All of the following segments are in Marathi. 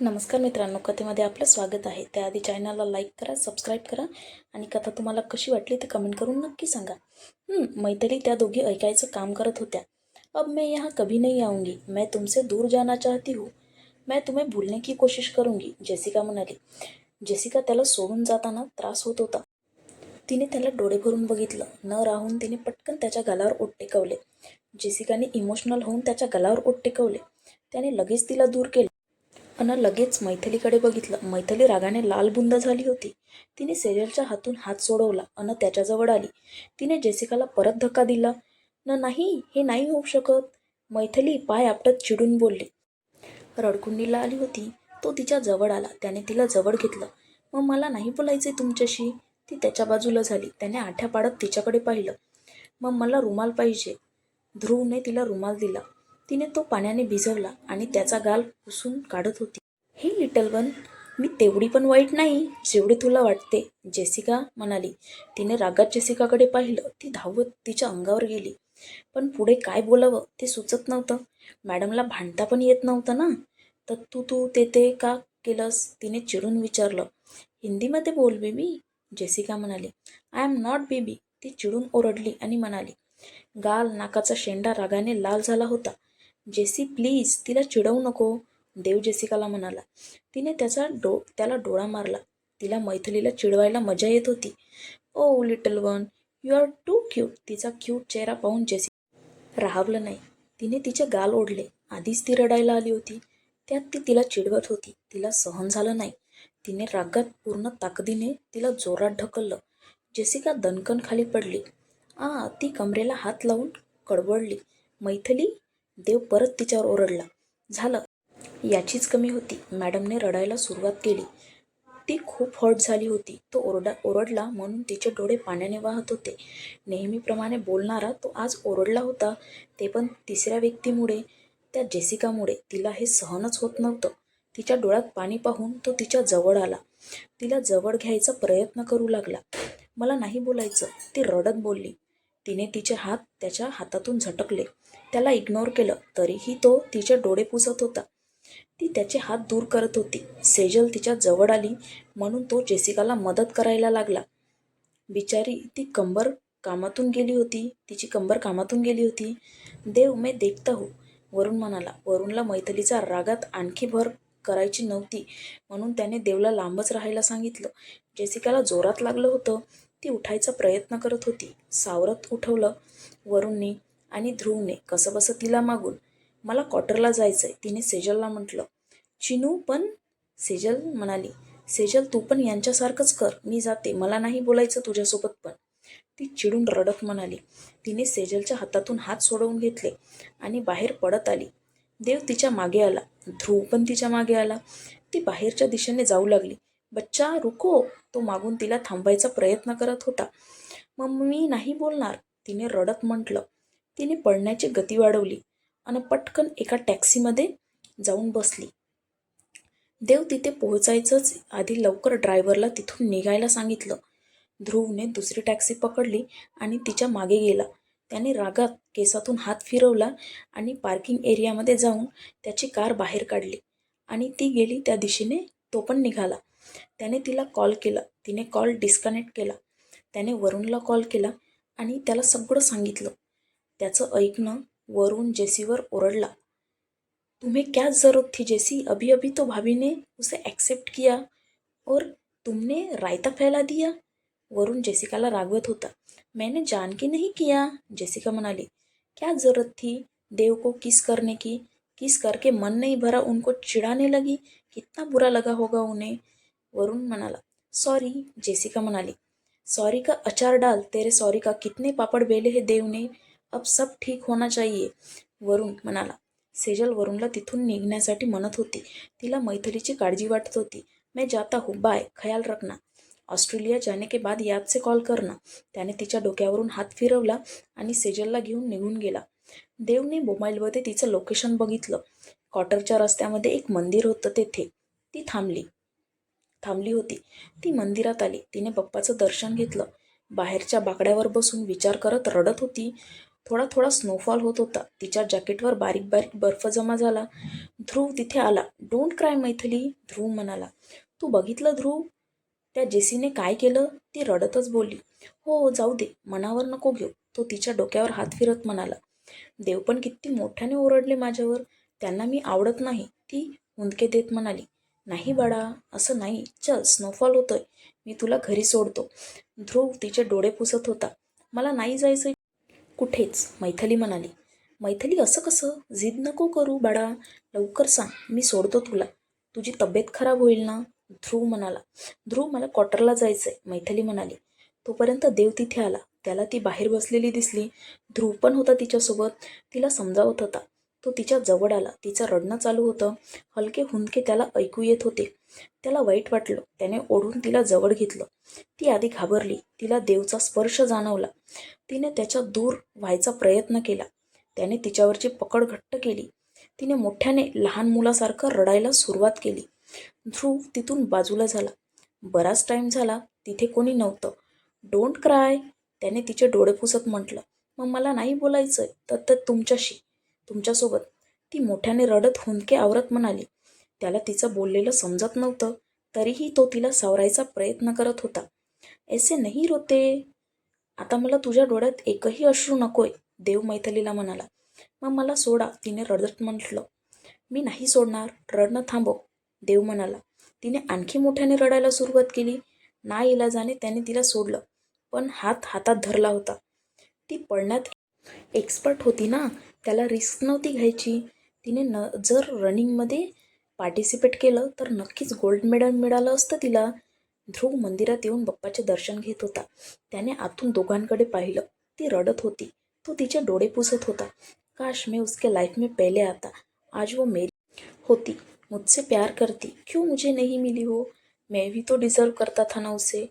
नमस्कार मित्रांनो कथेमध्ये आपलं स्वागत आहे. त्याआधी चॅनलला लाईक करा सबस्क्राईब करा आणि कथा तुम्हाला कशी वाटली ते कमेंट करून नक्की सांगा. मैत्री मैथिली त्या दोघी ऐकायचं काम करत होत्या. अब मैं यहाँ कभी नहीं आऊँगी. मैं तुमसे दूर जाना चाहती हूँ. मैं तुम्हें भूलने की कोशिश करूंगी जेसिका म्हणाली. जेसिका त्याला सोडून जाताना त्रास होत होता. तिने त्याला डोळे भरून बघितलं. न राहून तिने पटकन त्याच्या गालावर ओट टेकवले. जेसिकाने इमोशनल होऊन त्याच्या गालावर ओट टेकवले. त्याने लगेच तिला दूर केले. अन लगेच मैथलीकडे बघितलं. मैथली रागाने लाल बुंद झाली होती. तिने सेजलच्या हातून हात सोडवला अन त्याच्याजवळ आली. तिने जेसिकाला परत धक्का दिला. न नाही हे नाही होऊ शकत. मैथली पाय आपटत चिडून बोलली. रडकुंडीला आली होती. तो तिच्या जवळ आला. त्याने तिला जवळ घेतलं. मग मला नाही बोलायचे तुमच्याशी? ती त्याच्या बाजूला झाली. त्याने आठ्या पाडत तिच्याकडे पाहिलं. मग मला रुमाल पाहिजे. ध्रुवने तिला रुमाल दिला. तिने तो पाण्याने भिजवला आणि त्याचा गाल पुसून काढत होती. हे लिटल वन मी तेवढी पण वाईट नाही जेवढी तुला वाटते जेसिका म्हणाली. तिने रागात जेसिकाकडे पाहिलं. ती धावत तिच्या अंगावर गेली. पण पुढे काय बोलावं ते सुचत नव्हतं. मॅडमला भांडता पण येत नव्हतं ना? तर तू तू ते ते का केलंस? तिने चिडून विचारलं. हिंदीमध्ये बोल बेबी जेसिका म्हणाली. I am not baby. ती चिडून ओरडली आणि म्हणाली. गाल नाकाचा शेंडा रागाने लाल झाला होता. जेसी प्लीज तिला चिडवू नको. देव जेसिकाला म्हणाला. तिने त्याचा डो त्याला डोळा मारला. तिला मैथिलीला चिडवायला मजा येत होती. ओ little one you are too cute. तिचा क्यूट चेहरा पाहून जेसी राहवलं नाही. तिने तिचे गाल ओढले. आधीच ती रडायला आली होती. त्यात ती तिला चिडवत होती. तिला सहन झालं नाही. तिने रागात पूर्ण ताकदीने तिला जोरात ढकललं. जेसिका दणकन खाली पडली. आ ती कमरेला हात लावून कडवडली मैथिली देव परत तिच्यावर ओरडला. झालं. याचीच कमी होती. मॅडमने रडायला सुरुवात केली. ती खूप हर्ट झाली होती. तो ओरडा ओरडला म्हणून तिचे डोळे पाण्याने वाहत होते. नेहमीप्रमाणे बोलणारा तो आज ओरडला होता. ते पण तिसऱ्या व्यक्तीमुळे त्या जेसिकामुळे. तिला हे सहनच होत नव्हतं. तिच्या डोळ्यात पाणी पाहून तो तिच्या जवळ आला. तिला जवळ घ्यायचा प्रयत्न करू लागला. मला नाही बोलायचं. ती रडत बोलली. तिने तिचे हात त्याच्या हातातून झटकले. त्याला इग्नोर केलं तरीही तो तिचे डोळे पुसत होता. ती त्याचे हात दूर करत होती. सेजल तिच्या जवळ आली म्हणून तो जेसिकाला मदत करायला लागला. बिचारी ती कंबर कामातून गेली होती. तिची कंबर कामातून गेली होती. देव मे देखता हो वरुण म्हणाला. वरुणला मैथलीचा रागात आणखी भर करायची नव्हती म्हणून त्याने देवला लांबच राहायला सांगितलं. जेसिकाला जोरात लागलं होतं. ती उठायचा प्रयत्न करत होती. सावरत उठवलं वरुणने आणि ध्रुवने कसंबसं तिला मागून. मला क्वार्टरला जायचं आहे तिने सेजलला म्हटलं. चिनू पण सेजल म्हणाली सेजल तू पण यांच्यासारखंच कर मी जाते मला नाही बोलायचं तुझ्यासोबत पण. ती चिडून रडत म्हणाली. तिने सेजलच्या हातातून हात सोडवून घेतले आणि बाहेर पडत आली. देव तिच्यामागे आला. ध्रुव पण तिच्यामागे आला. ती बाहेरच्या दिशेने जाऊ लागली. बच्चा रुको. तो मागून तिला थांबायचा प्रयत्न करत होता. मग मी नाही बोलणार. तिने रडत म्हटलं. तिने पडण्याची गती वाढवली आणि पटकन एका टॅक्सीमध्ये जाऊन बसली. देव तिथे पोहोचायचंच आधी लवकर ड्रायव्हरला तिथून निघायला सांगितलं. ध्रुवने दुसरी टॅक्सी पकडली आणि तिच्यामागे गेला. त्याने रागात केसातून हात फिरवला आणि पार्किंग एरियामध्ये जाऊन त्याची कार बाहेर काढली. आणि ती गेली त्या दिशेने. तो पण निघाला. त्याने तिला कॉल केला. तिने कॉल डिस्कनेक्ट केला. त्याने वरुणला कॉल केला आणि त्याला सगळं सांगितलं. त्याचं ऐकणं वरुण जेसीवर ओरडला. तुम्हें क्या ज़रूरत थी जेसी? अभी अभी तो भाभी ने उसे एक्सेप्ट किया और तुमने रायता फैला दिया? वरुण जेसिकाला रागवत होता. मैंने जान के नहीं किया जेसिका म्हणाली. क्या ज़रूरत थी देव को किस करने की? किस करके मन नहीं भरा उनको चिढ़ाने लगी? कितना बुरा लगा होगा उन्हें। वरुण म्हणाला सॉरी जेसिका म्हणाली सॉरी का अचार डाल तेरे सॉरी का कितने पापड़ बेले हे देवने अब सब ठीक होना चाहिए. वरुण म्हणाला सेजल वरुणला तिथून निघण्यासाठी म्हणत होती. तिला मैथिलीची काळजी वाटत होती. मैं जाता हूँ बाय ख्याल रखना. ऑस्ट्रेलिया जाने के बाद याद कॉल करना. त्याने तिच्या डोक्यावरून हात फिरवला आणि सेजलला घेऊन निघून गेला. देवने मोबाईलमध्ये तिचं लोकेशन बघितलं. क्वार्टरच्या रस्त्यामध्ये एक मंदिर होतं तेथे. ती थांबली. थांबली होती. ती मंदिरात आली. तिने बाप्पाचं दर्शन घेतलं. बाहेरच्या बाकड्यावर बसून विचार करत रडत होती. थोडा थोडा स्नोफॉल होत होता. तिच्या जॅकेटवर बारीक बारीक बर्फ जमा झाला. ध्रुव तिथे आला. डोंट क्राय मैथिली ध्रुव म्हणाला. तू बघितलं ध्रुव? त्या जेसीने काय केलं? ती रडतच बोलली. हो, हो जाऊ दे. मनावर नको घेऊ. तो तिच्या डोक्यावर हात फिरत म्हणाला. देव पण किती मोठ्याने ओरडले माझ्यावर. त्यांना मी आवडत नाही. ती हुंदके देत म्हणाली. नाही बाळा असं नाही. चल स्नोफॉल होतोय. मी तुला घरी सोडतो. ध्रुव तिचे डोळे पुसत होता. मला नाही जायचं कुठेच? मैथली म्हणाली. मैथली असं कसं? जिद नको करू बाळा. लवकर सांग मी सोडतो तुला. तुझी तब्येत खराब होईल ना? ध्रुव म्हणाला. ध्रुव मला क्वार्टरला जायचंय मैथली म्हणाली. तोपर्यंत देव तिथे आला. त्याला ती बाहेर बसलेली दिसली. ध्रुव पण होता तिच्यासोबत. तिला समजावत होता. तो तिच्या जवळ आला. तिचं रडणं चालू होतं. हलके हुंदके त्याला ऐकू येत होते. त्याला वाईट वाटलं. त्याने ओढून तिला जवळ घेतलं. ती आधी घाबरली. तिला देवचा स्पर्श जाणवला. तिने त्याच्या दूर व्हायचा प्रयत्न केला. त्याने तिच्यावरची पकड घट्ट केली. तिने मोठ्याने लहान मुलासारखं रडायला सुरुवात केली. ध्रुव तिथून बाजूला झाला. बराच टाईम झाला. तिथे कोणी नव्हतं. डोंट क्राय त्याने तिचे डोळे पुसत म्हटलं. मग मला नाही बोलायचंय. तर तर तुमच्याशी तुमच्यासोबत. ती मोठ्याने रडत हुंदके आवरत म्हणाली. त्याला तिचं बोललेलं समजत नव्हतं तरीही तो तिला सावरायचा प्रयत्न करत होता. ऐसे नाही रोते. आता मला तुझ्या डोळ्यात एकही अश्रू नकोय देव मैथलीला म्हणाला. मग मला सोडा तिने रडत म्हटलं. मी नाही सोडणार रडणं थांबव देव म्हणाला. तिने आणखी मोठ्याने रडायला सुरुवात केली. ना इलाजाने त्याने तिला सोडलं पण हात हातात धरला होता. ती पळण्यात एक्सपर्ट होती ना त्याला रिस्क नव्हती घ्यायची. तिने न जर रनिंगमध्ये पार्टिसिपेट केलं तर नक्कीच गोल्ड मेडल मिळालं असतं तिला. ध्रुव मंदिरात येऊन बाप्पाचे दर्शन घेत होता. त्याने आतून दोघांकडे पाहिलं. ती रडत होती. तो तिचे डोळे पुसत होता. काश मैं उसके लाइफ में पहले आता. आज वो मेरी होती. मुझसे प्यार करती. क्यों मुझे नहीं मिली हो? मैं भी तो डिझर्व करता था ना उसे.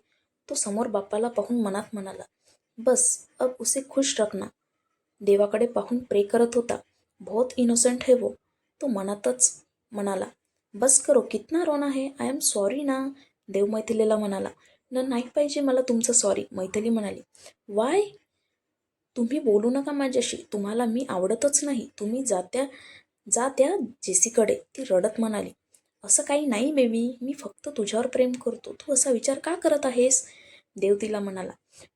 तो समोर बाप्पाला पाहून मनात म्हणाला बस अब उसे खुश रखना. देवाकडे पाहून प्रे करत होता. बहुत इनोसेंट है वो तो मनातच म्हणाला. बस करो कितना रोना है? आय एम सॉरी ना देव मैथिलीला म्हणाला. न नाही पाहिजे मला तुमचं सॉरी मैथिली म्हणाली. वाय तुम्ही बोलू नका माझ्याशी. तुम्हाला मी आवडतच नाही. तुम्ही जात्या जा त्या जेसीकडे. ती रडत म्हणाली. असं काही नाही बेबी. मी फक्त तुझ्यावर प्रेम करतो. तू असा विचार का करत आहेस? देव तिला म्हणाला.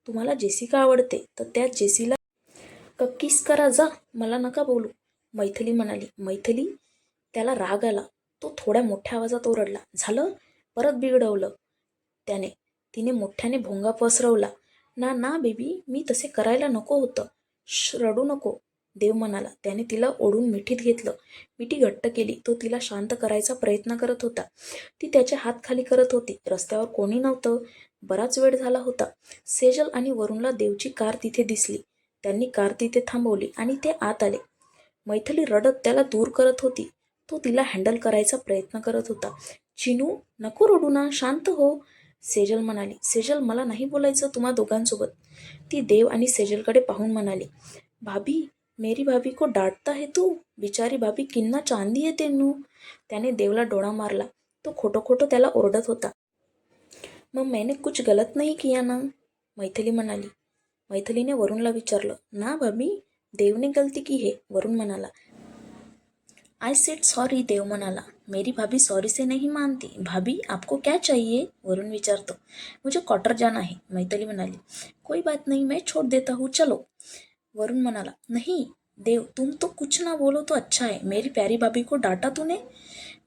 तुम्हाला जेसिका आवडते? तर त्या जेसीला कक्कीस करा जा. मला नका बोलू. मैथिली म्हणाली. मैथिली? त्याला राग आला. तो थोड्या मोठ्या आवाजात ओरडला. झालं? परत बिघडवलं. त्याने तिने मोठ्याने भोंगा पसरवला. ना ना बेबी मी तसे करायला नको होतं. श रडू नको. देव म्हणाला. त्याने तिला ओढून मिठीत घेतलं. मिठी घट्ट केली. तो तिला शांत करायचा प्रयत्न करत होता. ती त्याच्या हात खाली करत होती. रस्त्यावर कोणी नव्हतं. बराच वेळ झाला होता. सेजल आणि वरुणला देवची कार तिथे दिसली. त्यांनी कार तिथे थांबवली आणि ते आत आले. मैथिली रडत त्याला दूर करत होती. तो तिला हँडल करायचा प्रयत्न करत होता. चिनू नको रडू ना शांत हो. सेजल म्हणाली. सेजल मला नाही बोलायचं तुम्हा दोघांसोबत. ती देव आणि सेजलकडे पाहून म्हणाली. भाभी मेरी भाभी को डांटता है तू? बिचारी भाभी किन्ना चांदी आहे तेनू? त्याने देवला डोळा मारला. तो खोटं खोटं त्याला ओरडत होता. मग मैंने कुछ गलत नाही किया ना? मैथिली म्हणाली. मैथिलीने वरुणला विचारलं ना भाभी देवने गलती की हे? वरुण म्हणाला आई सेट सॉरी देव म्हणाला मेरी भाभी सॉरी से नहीं मानती. भाभी आपको क्या चाहिए? वरुण विचारतो मुझे क्वार्टर जाना है मैथिली म्हणाली कोई बात नहीं मैं छोड़ देता हूँ चलो. वरुण म्हणाला नहीं देव तुम तो कुछ ना बोलो तो अच्छा है मेरी प्यारी भाभी को डाटा तूने?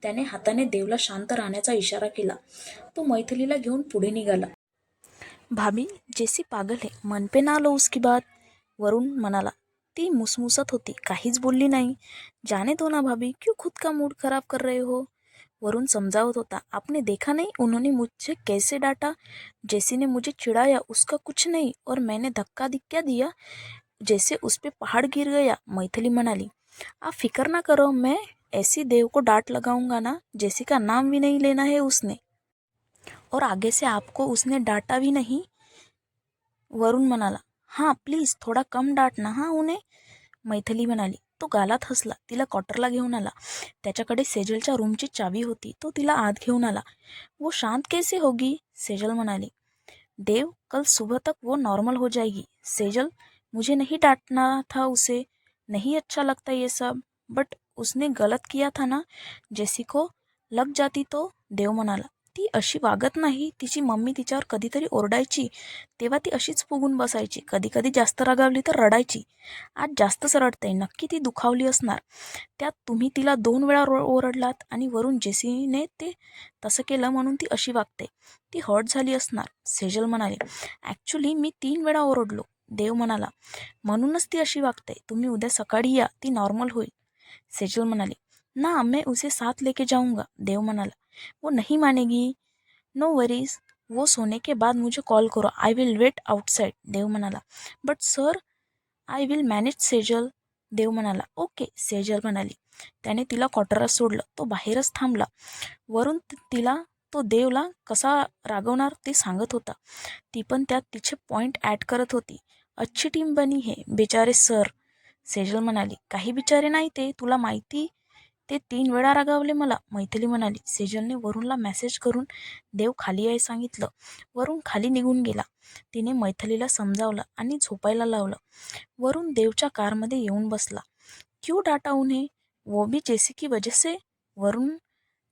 त्याने हाताने देवला शांत राहण्याचा इशारा केला तो मैथिलीला घेऊन पुढे निघाला भाभी, जेसी पागल है, मन पे ना लो उसकी बात। वरुण म्हणाला, ती मुसमुसत होती, काहीच बोलली नाही. जाने दो ना भाभी, क्यों खुद का मूड खराब कर रहे हो? वरुण समझावत होता, आपने देखा नहीं, उन्होंने मुझे कैसे डांटा? जेसी ने मुझे चिढ़ाया, उसका कुछ नहीं, और मैंने धक्का धिक्का दिया? जैसे उस पर पहाड़ गिर गया, मैथिली मनाली आप फ़िक्र ना करो, मैं ऐसी देव को डांट लगाऊँगा ना, जैसी का नाम भी नहीं लेना है उसने. और आगे से आपको उसने डांटा भी नहीं। वरुण म्हणाला हाँ प्लीज़ थोडा कम डांट ना हाँ, उन्हे मैथिली म्हणाली तो गालात हसला, तिला क्वार्टरला घेऊन आला. त्याच्याकडे सेजलच्या रूमची चावी होती तो तिला आत घेऊन आला. वो शांत कैसे होगी? सेजल म्हणाली. देव, कल सुबह तक वो नॉर्मल हो जाएगी। सेजल, मुझे नहीं डांटना था उसे, नहीं अच्छा लगता ये सब, बट उसने गलत किया था ना। जेसी को लग जाती तो देव म्हणाला. ती अशी वागत नाही तिची मम्मी तिच्यावर कधीतरी ओरडायची तेव्हा ती अशीच फुगून बसायची कधी कधी जास्त रागावली तर रडायची. आज जास्तच रडते नक्की ती दुखावली असणार. त्यात तुम्ही तिला दोन वेळा रो ओरडलात आणि वरून जेसीने ते तसं केलं म्हणून ती अशी वागते. ती हर्ट झाली असणार सेजल म्हणाले. ॲक्च्युली मी तीन वेळा ओरडलो देव म्हणाला. म्हणूनच ती अशी वागते तुम्ही उद्या सकाळी या ती नॉर्मल होईल. सेजल म्हणाली. ना मैं उसे साथ लेके जाऊंगा देव म्हणाला वो नहीं मानेगी। नो वरीज वो सोने के बाद मुझे कॉल करो। I will wait outside Dev म्हणाला but sir I will manage Sejal Dev म्हणाला ओके सेजल म्हणाली त्याने तिला क्वार्टरात सोडलं तो बाहेरच थांबला. वरून तिला तो देवला कसा रागवणार ते सांगत होता. ती पण त्यात तिचे पॉईंट ॲड करत होती. अच्छी टीम बनी हे बेचारे सर सेजल म्हणाली काही बिचारे नाही ते तुला माहिती ते तीन वेळा रागावले मला. मैथिली म्हणाली सेजलने वरुणला मेसेज करून देव खाली आहे सांगितलं. वरून खाली निघून गेला. तिने मैथिलीला समजावलं आणि झोपायला लावलं. वरुण देवच्या कारमध्ये येऊन बसला. क्यू डाटा उन्हें? वो भी जेसी की वजह से? वरुण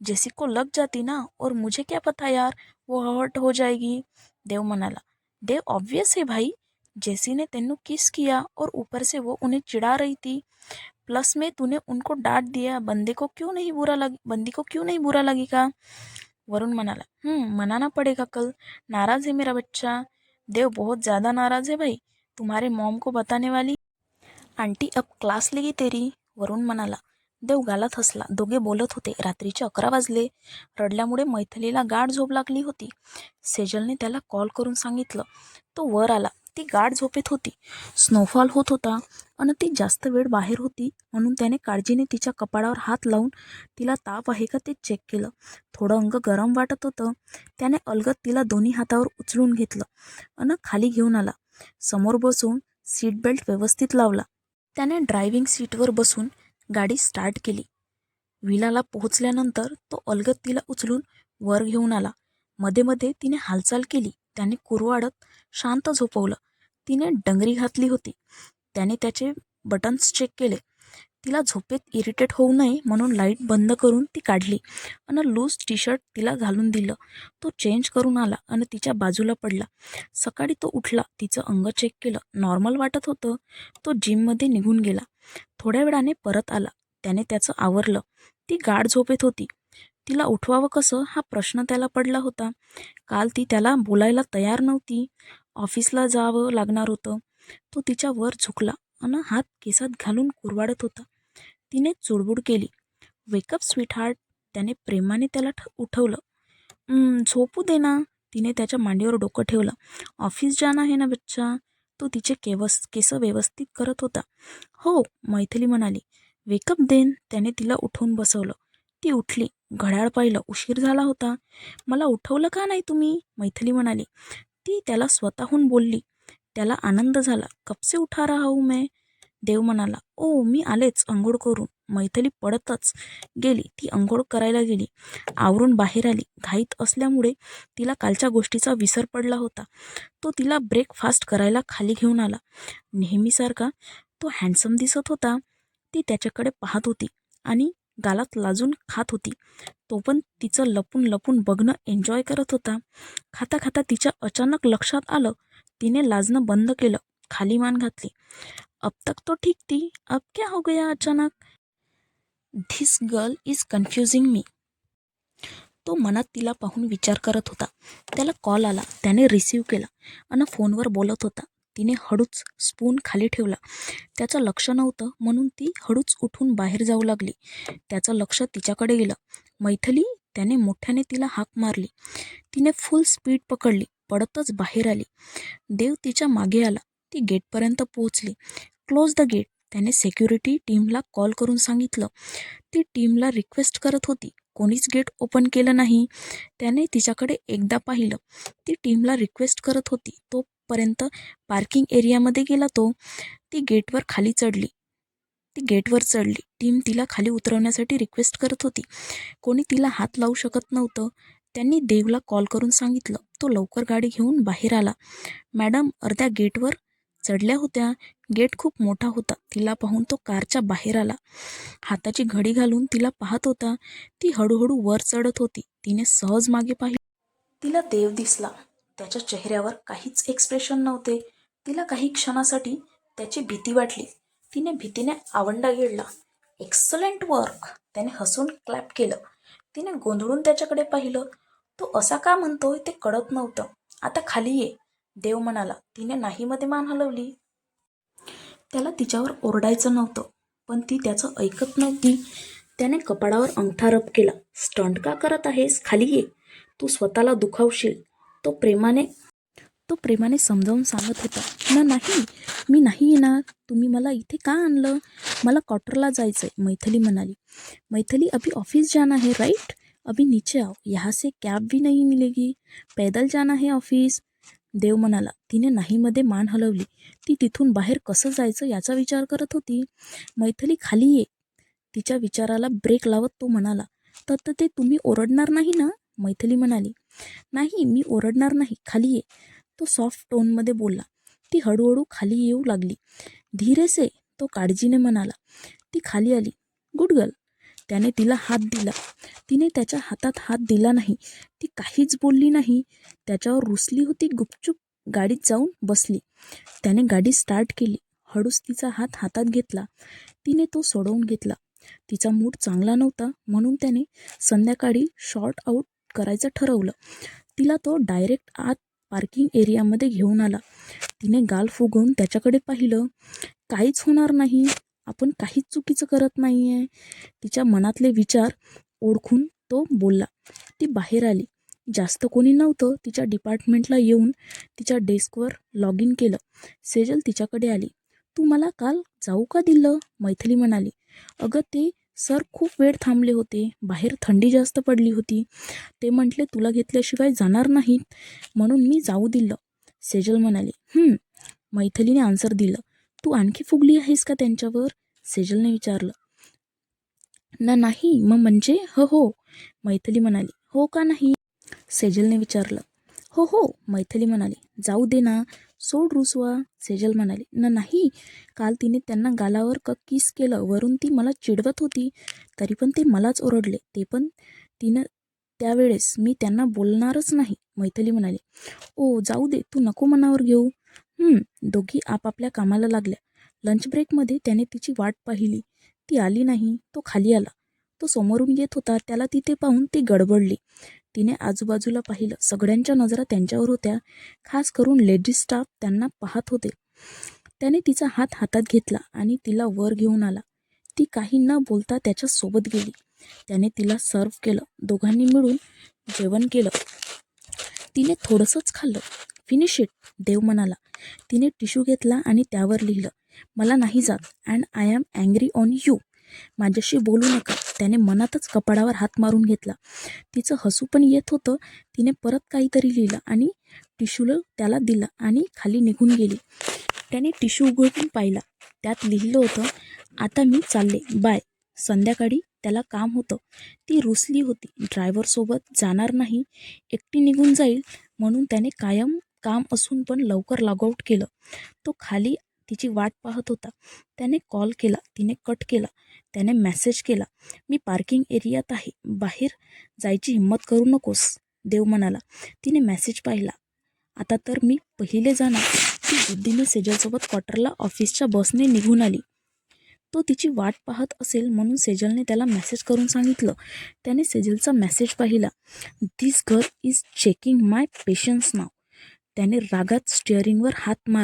जेसी को लग जाती ना? और मुझे क्या पता यार वो हर्ट हो जाएगी? देव म्हणाला. देव ऑब्वियस है भाई. जेसी ने तेनू किस किया और ऊपर से वो उन्हें चिढ़ा रही थी। प्लस में तूने उनको डांट दिया। बंदे को क्यों नहीं बुरा लग बंदी को क्यों नहीं बुरा लगेगा? वरुण मनाला हम्म मनाना पड़ेगा कल। नाराज है मेरा बच्चा। देव बहुत ज़्यादा नाराज है भाई। तुम्हारे मॉम को बताने वाली आंटी अब क्लास लेगी तेरी। वरुण म्हणाला देव गालात हसला। दोघे बोलत होते. रात्रीचे अकरा वाजले. रडल्यामुळे मैथिलीला गाढ झोप लागली होती. सेजलने त्याला कॉल करून सांगितलं. तो वर आला. ती गाढ झोपेत होती. स्नोफॉल होत होता आणि ती जास्त वेळ बाहेर होती म्हणून त्याने काळजीने तिच्या कपाळावर हात लावून तिला ताप आहे का ते चेक केलं. थोडं अंग गरम वाटत होतं. त्याने अलगत तिला दोन्ही हातावर उचलून घेतलं आणि खाली घेऊन आला. समोर बसून सीट बेल्ट व्यवस्थित लावला. त्याने ड्रायव्हिंग सीटवर बसून गाडी स्टार्ट केली. विलाला पोहोचल्यानंतर तो अलगत तिला उचलून वर घेऊन आला. मध्ये मध्ये तिने हालचाल केली. त्याने कुरवाडत शांत झोपवलं. तिने डंगरी घातली होती. त्याने त्याचे बटन्स चेक केले. तिला झोपेत इरिटेट होऊ नये म्हणून लाइट बंद करून ती काढली आणि लूज टी शर्ट तिला घालून दिलं. तो चेंज करून आला आणि तिच्या बाजूला पडला. सकाळी तो उठला. तिचं अंग चेक केलं. नॉर्मल वाटत होतं. तो जिममध्ये निघून गेला. थोड्या वेळाने परत आला. त्याने त्याचं आवरलं. ती गाढ झोपेत होती. तिला उठवावं कसं? हा प्रश्न त्याला पडला होता. काल ती त्याला बोलायला तयार नव्हती. ऑफिसला जावं लागणार होतं. तो तिच्या वर झुकला आणि हात केसात घालून कुरवाडत होता. तिने चुडबुड केली. वेकअप स्वीट हार्ट त्याने प्रेमाने त्याला ठ उठवलं. झोपू दे ना. तिने त्याच्या मांडीवर डोकं ठेवलं. ऑफिस जाना आहे ना बच्चा. तो तिचे केवस केस व्यवस्थित करत होता. हो मैथिली म्हणाली. वेकअप देन त्याने तिला उठवून बसवलं. ती उठली. घड्याळ पाहिलं. उशीर झाला होता. मला उठवलं का नाही तुम्ही? मैथिली म्हणाली. ती त्याला स्वतःहून बोलली. त्याला आनंद झाला. कपसे उठा रहा हूँ मैं? देव म्हणाला. ओ मी आलेच अंघोळ करून. मैथली पडतच गेली. ती अंघोळ करायला गेली. आवरून बाहेर आली. घाईत असल्यामुळे तिला कालच्या गोष्टीचा विसर पडला होता. तो तिला ब्रेकफास्ट करायला खाली घेऊन आला. नेहमीसारखा तो हँडसम दिसत होता. ती त्याच्याकडे पाहत होती आणि गालात लाजून खात होती. तो पण तिचं लपून लपून बघणं एन्जॉय करत होता. खाता खाता तिच्या अचानक लक्षात आलं तिने लाजणं बंद केलं खाली मान घातली. अब तक तो ठीक थी अब क्या हो गया अचानक? धिस गर्ल इज कन्फ्युजिंग मी तो मनात तिला पाहून विचार करत होता. त्याला कॉल आला त्याने रिसीव केला आणि फोनवर बोलत होता. तिने हळूच स्पून खाली ठेवला. त्याचं लक्ष नव्हतं म्हणून ती हळूच उठून बाहेर जाऊ लागली. त्याचं लक्ष तिच्याकडे गेलं. मैथिली त्याने मोठ्याने तिला हाक मारली. तिने फुल स्पीड पकडली पडतच बाहेर आली. देव तिच्यामागे आला ती गेटपर्यंत पोहोचली. क्लोज द गेट त्याने सेक्युरिटी टीमला कॉल करून सांगितलं. ती टीमला रिक्वेस्ट करत होती कोणीच गेट ओपन केलं नाही. त्याने तिच्याकडे एकदा पाहिलं ती टीमला रिक्वेस्ट करत होती तोपर्यंत पार्किंग एरियामध्ये गेला तो. ती गेटवर खाली चढली. ती गेटवर चढली. टीम तिला खाली उतरवण्यासाठी रिक्वेस्ट करत होती. कोणी तिला हात लावू शकत नव्हतं. त्यांनी देवला कॉल करून सांगितलं. तो लवकर गाडी घेऊन बाहेर आला. मॅडम अर्ध्या गेटवर चढल्या होत्या. गेट खूप मोठा होता. तिला पाहून तो कारच्या बाहेर आला. हाताची घडी घालून तिला पाहत होता. ती हळूहळू वर चढत होती. तिने सहज मागे पाहिली. तिला देव दिसला. त्याच्या चेहऱ्यावर काहीच एक्सप्रेशन नव्हते. तिला काही क्षणासाठी त्याची भीती वाटली. तिने भीतीने आवंडा गिळला एक्सलंट वर्क त्याने हसून क्लॅप केलं. तिने गोंधळून त्याच्याकडे पाहिलं. तो असा का म्हणतोय ते कळत नव्हतं. आता खाली ये. देव म्हणाला तिने नाहीमध्ये मान हलवली. त्याला तिच्यावर ओरडायचं नव्हतं पण ती त्याचं ऐकत नव्हती. त्याने कपाळावर अंगठा रब केला. स्टंट का करत आहेस? खाली ये. तू स्वतःला दुखावशील. तो प्रेमाने तो प्रेमाने समजावून सांगत होता ना नाही मी नाही येणार. तुम्ही मला इथे का आणलं? मला क्वार्टरला जायचं आहे मैथली म्हणाली. मैथली अभी ऑफिस जाना है राइट अभी नीचे आओ. यहाँ से कॅब भी नहीं मिलेगी. पैदल जाना है ऑफिस देव म्हणाला तिने नाहीमध्ये मान हलवली. ती तिथून बाहेर कसं जायचं याचा विचार करत होती. मैथली खाली ये. तिच्या विचाराला ब्रेक लावत तो म्हणाला तर तर ते तुम्ही ओरडणार नाही ना? मैथली म्हणाली नाही मी ओरडणार नाही. खाली ये. तो सॉफ्ट टोनमध्ये बोलला. ती हळूहळू खाली येऊ लागली. धीरेसे तो काळजीने म्हणाला ती खाली आली. गुड गर्ल त्याने तिला हात दिला. तिने त्याच्या हातात हात दिला नाही. ती काहीच बोलली नाही. त्याच्यावर रुसली होती गुपचूप गाडीत जाऊन बसली. त्याने गाडी स्टार्ट केली. हळूच तिचा हात हातात घेतला. तिने तो सोडवून घेतला. तिचा मूड चांगला नव्हता म्हणून त्याने संध्याकाळी शॉर्ट आऊट करायचं ठरवलं. तिला तो डायरेक्ट आत पार्किंग एरियामध्ये घेऊन आला. तिने गाल फुगवून त्याच्याकडे पाहिलं काहीच होणार नाही. आपण काहीच चुकीचं करत नाही आहे तिच्या मनातले विचार ओळखून तो बोलला. ती बाहेर आली. जास्त कोणी नव्हतं. तिच्या डिपार्टमेंटला येऊन तिच्या डेस्कवर लॉग इन केलं. सेजल तिच्याकडे आली. तू मला काल जाऊ का दिलं? मैथिली म्हणाली. अगं ते सर खूप वेळ थांबले होते. बाहेर थंडी जास्त पडली होती. ते म्हटले तुला घेतल्याशिवाय जाणार नाहीत. म्हणून मी जाऊ दिलं. सेजल म्हणाली मैथिलीने आन्सर दिलं तू आणखी फुगली आहेस का त्यांच्यावर? सेजलने विचारलं ना नाही. मग म्हणजे? हो हो. मैथिली म्हणाली हो का नाही? सेजलने विचारलं हो हो. मैथिली म्हणाली जाऊ दे ना सोड रुसवा सेजल म्हणाली. ना नाही. काल तिने त्यांना गालावर क किस केलं. वरून ती मला चिडवत होती. तरी पण ते मलाच ओरडले. ते पण तिनं त्यावेळेस मी त्यांना बोलणारच नाही मैथिली म्हणाली. ओ जाऊ दे. तू नको मनावर घेऊ. दोघी आपापल्या कामाला लागल्या. लंच ब्रेकमध्ये त्याने तिची वाट पाहिली. ती आली नाही. तो खाली आला. तो समोरून येत होता. त्याला तिथे पाहून ती गडबडली. तिने आजूबाजूला पाहिलं. सगळ्यांच्या नजरा त्यांच्यावर होत्या. खास करून लेडीज स्टाफ त्यांना पाहत होते. त्याने तिचा हात हातात घेतला आणि तिला वर घेऊन आला. ती काही न बोलता त्याच्यासोबत गेली. त्याने तिला सर्व केलं. दोघांनी मिळून जेवण केलं. तिने थोडंसंच खाल्लं. फिनिश इट देव म्हणाला. तिने टिश्यू घेतला आणि त्यावर लिहिलं. मला नाही जात. And I am angry on you. माझ्याशी बोलू नका. त्याने मनातच कपाडावर हात मारून घेतला. तिचं हसू पण येत होतं. तिने परत काहीतरी लिहिलं आणि टिश्यूला त्याला दिलं आणि खाली निघून गेली. त्याने टिश्यू उघडून पाहिला. त्यात लिहिलं होतं आता मी चालले. बाय. संध्याकाळी त्याला काम होतं. ती रुसली होती. ड्रायव्हरसोबत जाणार नाही. एकटी निघून जाईल म्हणून त्याने कायम काम असून पण लवकर लॉगआउट केलं. तो खाली तिची वाट पाहत होता. त्याने कॉल केला. तिने कट केला. त्याने मेसेज केला मी पार्किंग एरियात आहे. बाहेर जायची हिंमत करू नकोस. देव म्हणाला. तिने मेसेज पाहिला. आता तर मी पहिले जाणार. ती बुद्धीने सेजलसोबत क्वार्टरला ऑफिसच्या बसने निघून आली. तो तिची वाट पाहत असेल म्हणून सेजलने त्याला मेसेज करून सांगितलं. त्याने सेजलचा मेसेज पाहिला. This girl is checking my patience नाव त्याने रागात स्टिअरिंगवर हात मार